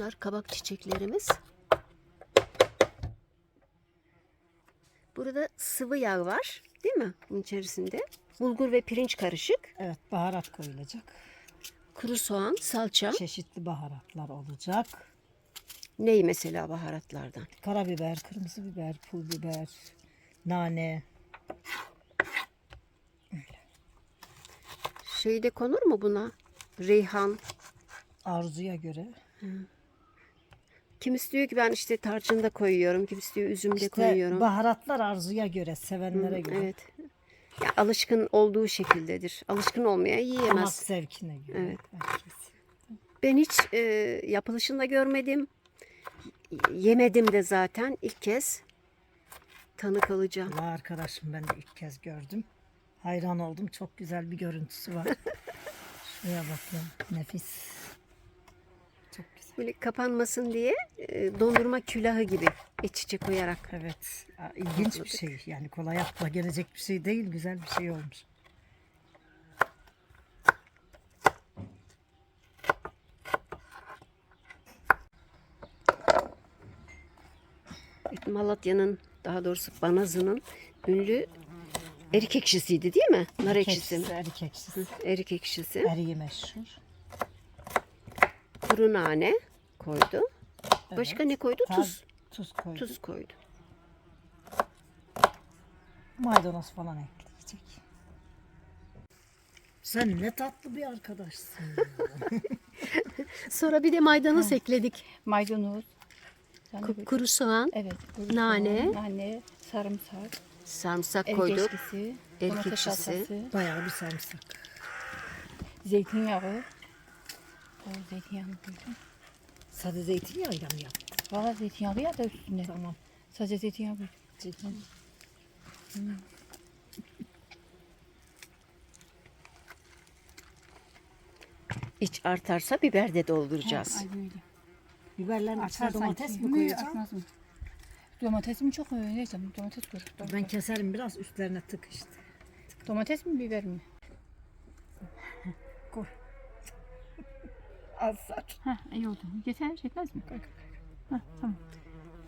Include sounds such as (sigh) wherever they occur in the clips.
Bunlar kabak çiçeklerimiz. Burada sıvı yağ var, değil mi? Bunun içerisinde. Bulgur ve pirinç karışık. Evet baharat koyulacak. Kuru soğan, salça. Çeşitli baharatlar olacak. Ney mesela baharatlardan? Karabiber, kırmızı biber, pul biber, nane. Şey de konur mu buna? Reyhan. Arzuya göre. Kimisi diyor ki ben işte tarçın da koyuyorum. Kimisi diyor üzüm de İşte koyuyorum. baharatlar arzuya göre, sevenlere göre. Evet. Ya alışkın olduğu şekildedir. Alışkın olmaya Damak yiyemez. zevkine göre. Evet. Herkes. Ben hiç e, yapılışını da görmedim. Yemedim de zaten ilk kez tanık olacağım. Vallahi arkadaşım ben de ilk kez gördüm. Hayran oldum. Çok güzel bir görüntüsü var. (laughs) Şuraya bakın. Nefis. Böyle kapanmasın diye e, dondurma külahı gibi iç içe koyarak. Evet. İlginç bir şey. Yani kolay akla gelecek bir şey değil. Güzel bir şey olmuş. Malatya'nın daha doğrusu Banazı'nın ünlü erik ekşisiydi değil mi? Nar ekşisi mi? Erik ekşisi. Erik ekşisi. Eriği meşhur. Kuru nane koydu. Başka ne koydu? Taz- Tuz. Tuz koydu. Tuz koydu. Maydanoz falan ekleyecek. Sen ne tatlı bir arkadaşsın. (laughs) Sonra bir de maydanoz ekledik. Maydanoz. Ku- bir- Kuru soğan, evet. kuru nane. soğan, nane, sarımsak, sarımsak koyduk. Erik domates ekşisi. salçası, Bayağı bir sarımsak. zeytinyağı. O zeytinyağını koydum. Sade zeytinyağıyla mı yaptın? Valla zeytinyağlı ya da üstünde. Tamam. Sadece zeytinyağı koydum. Zeytinyağı. İç artarsa biber de dolduracağız. Ay böyle. Biberlerin içine Artar domates sanki. mi artmaz mı? Domates mi çok öyle neyse domates koy. Ben keserim biraz üstlerine tık işte. Domates mi biber mi? Koy. Azar. Ha iyi oldu. Yeter yetmez mi? Ha, tamam.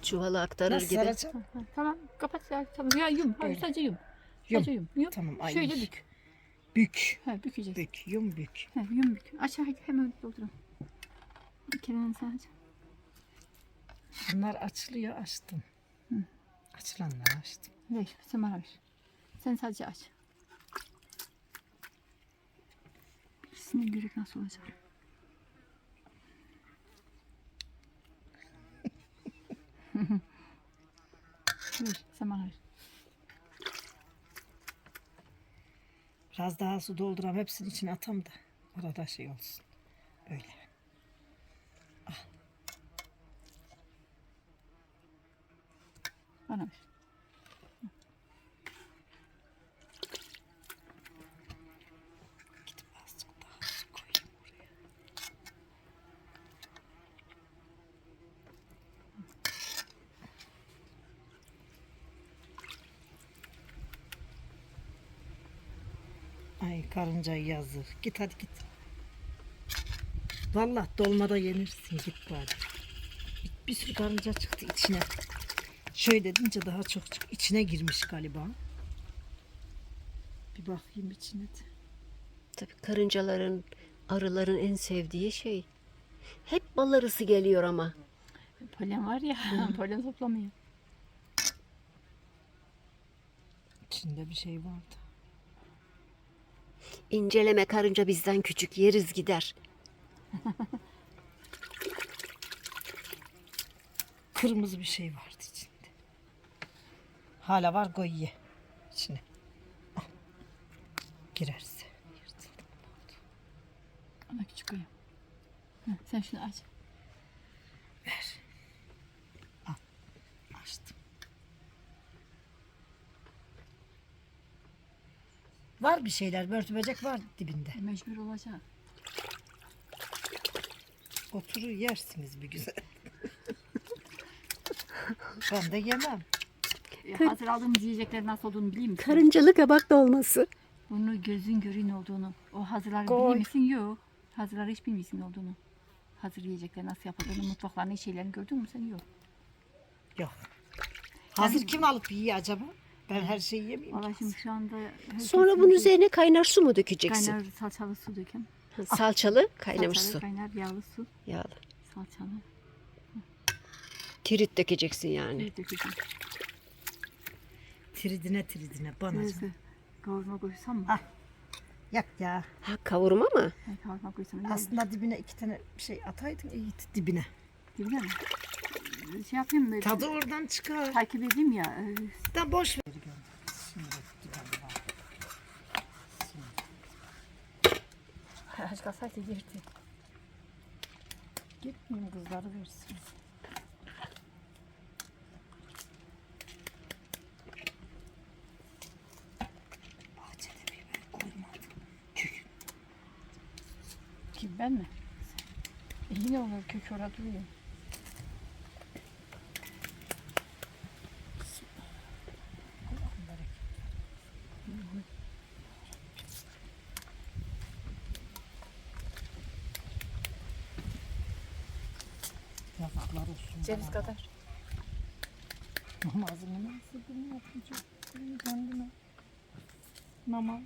Çuvala aktarır Nasıl gibi. saracağım? Tamam kapat ya tamam ya yum. Hayır Öyle. sadece yum. Yum. Sadece yum. yum. Tamam, ay. Şöyle bük. Bük. Ha bükeceksin. Bük. Yum bük. Ha, yum bük. Hadi hemen doldurun. Bir kere sadece. Bunlar açılıyor açtım. Açılanları açtım. Ver sen bana ver. Sen sadece aç. Birisine göre nasıl olacak? Ver sen bana ver. Biraz daha su dolduram hepsini içine atam da arada şey olsun. Öyle. Bana ver. Gidip azıcık daha su koyayım oraya. Ay karıncayı yazır. Git hadi git. Vallahi dolmada yenirsin git bari. Bir, bir sürü karınca çıktı içine. Şöyle dedince daha çok çık. içine girmiş galiba. Bir bakayım içine de. Tabii karıncaların, arıların en sevdiği şey. Hep bal arısı geliyor ama. Polen var ya. (laughs) polen toplamıyor. İçinde bir şey vardı. İnceleme karınca bizden küçük yeriz gider. (laughs) Kırmızı bir şey vardı içinde. Hala var koy ye içine. Al. (laughs) Girerse. Yırtıldı. Ama küçük koyayım. Sen şunu aç. Ver. Al. Açtım. Var bir şeyler. Börtü böcek var dibinde. Mecbur olacak. Oturur yersiniz bir güzel. ben de yemem. E, hazır aldığımız yiyeceklerin nasıl olduğunu bileyim misin? Karıncalı kabak dolması. Bunu gözün görün olduğunu. O hazırları Koy. biliyor musun? Yok. Hazırları hiç bilmiyorsun olduğunu. hazır yiyecekler nasıl yapıldığını, mutfaklarını, şeylerini gördün mü sen? Yok. Yok. Hazır kim alıp yiyor acaba? Ben her şeyi yemeyeyim. Valla şimdi şu anda... herkes Sonra bunun üzerine kaynar su mu dökeceksin? Kaynar salçalı su dökün. Ha, Salçalı, kaynamış Salçalı, su. Kaynar yağlı su, Yağlı. salçalı. Tirit dökeceksin yani. Bir dökeceğim. Tridine tridine bana. Neyse. Kavurma koysam mı? Ah. Yak ya. Ha, kavurma mı? Ha, kavurma koysam iyi. Aslında dibine iki tane şey ataydın iyiydi dibine. Değil mi? Şey yapayım mı? Tadı oradan çıkar. Takip edeyim ya. e, Da boş Aşk kalsaydı girdi. Gitmeyeyim kızları versin. Bahçede biber koymadım. Kim ben mi? E, yine olur kök orada duruyor. Yazıklar olsun. Ceviz kadar. Namazını nasıl bunu yapacak? Senin kendine. Namaz.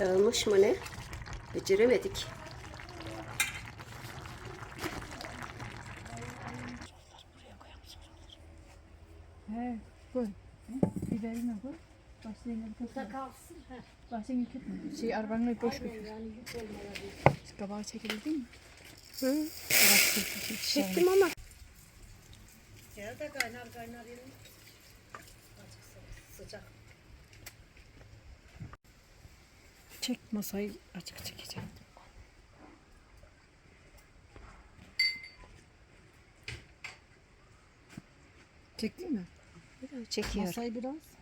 Dağılmış mı ne? Beceremedik. He, koy. Biberini koy. Başlayın bir kalsın. Yük etme. Şey arabanı boş götür. Kabağı çekildi mi? Hı, çektim ama. Gel de kaynar kaynar yerim. Sıcak. Çek masayı açık çekeceğim. Çektin mi? Çekiyor. Masayı biraz.